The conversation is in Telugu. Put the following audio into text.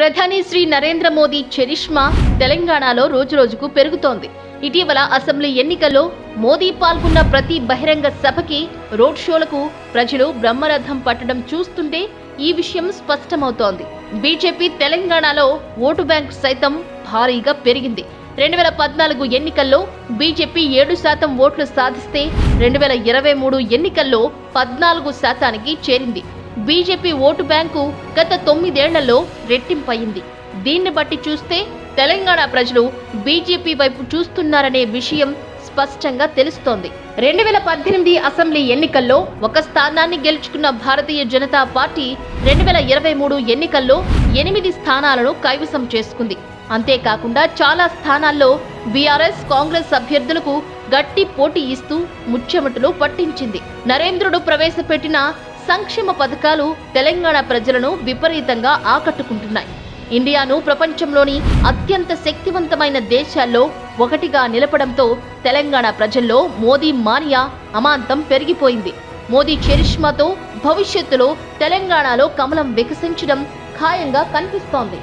ప్రధాని శ్రీ నరేంద్ర మోదీ చరిష్మా తెలంగాణలో రోజురోజుకు పెరుగుతోంది. ఇటీవల అసెంబ్లీ ఎన్నికల్లో మోదీ పాల్గొన్న ప్రతి బహిరంగ సభకి రోడ్ షోలకు ప్రజలు బ్రహ్మరథం పట్టడం చూస్తుంటే ఈ విషయం స్పష్టమవుతోంది. బీజేపీ తెలంగాణలో ఓటు బ్యాంకు సైతం భారీగా పెరిగింది. రెండు వేల పద్నాలుగు ఎన్నికల్లో బీజేపీ ఏడు శాతం ఓట్లు సాధిస్తే రెండు వేల ఇరవై మూడు ఎన్నికల్లో పద్నాలుగు శాతానికి చేరింది. బీజేపీ ఓటు బ్యాంకు గత తొమ్మిదేళ్ళలో రెట్టింపయింది దీన్ని బట్టి చూస్తే తెలంగాణ ప్రజలు బీజేపీ వైపు చూస్తున్నారనే విషయం స్పష్టంగా తెలుస్తోంది. రెండు వేల పద్దెనిమిది అసెంబ్లీ ఎన్నికల్లో ఒక స్థానాన్ని గెలుచుకున్న భారతీయ జనతా పార్టీ రెండు వేల ఇరవై మూడు ఎన్నికల్లో ఎనిమిది స్థానాలను కైవసం చేసుకుంది. అంతేకాకుండా చాలా స్థానాల్లో బీఆర్ఎస్ కాంగ్రెస్ అభ్యర్థులకు గట్టి పోటీ ఇస్తూ ముచ్చెమటలు పట్టించింది. నరేంద్రుడు ప్రవేశపెట్టిన సంక్షేమ పథకాలు తెలంగాణ ప్రజలను విపరీతంగా ఆకట్టుకుంటున్నాయి. ఇండియాను ప్రపంచంలోని అత్యంత శక్తివంతమైన దేశాల్లో ఒకటిగా నిలపడంతో తెలంగాణ ప్రజల్లో మోదీ మానియా అమాంతం పెరిగిపోయింది. మోదీ చరిష్మాతో భవిష్యత్తులో తెలంగాణలో కమలం వికసించడం ఖాయంగా కనిపిస్తోంది.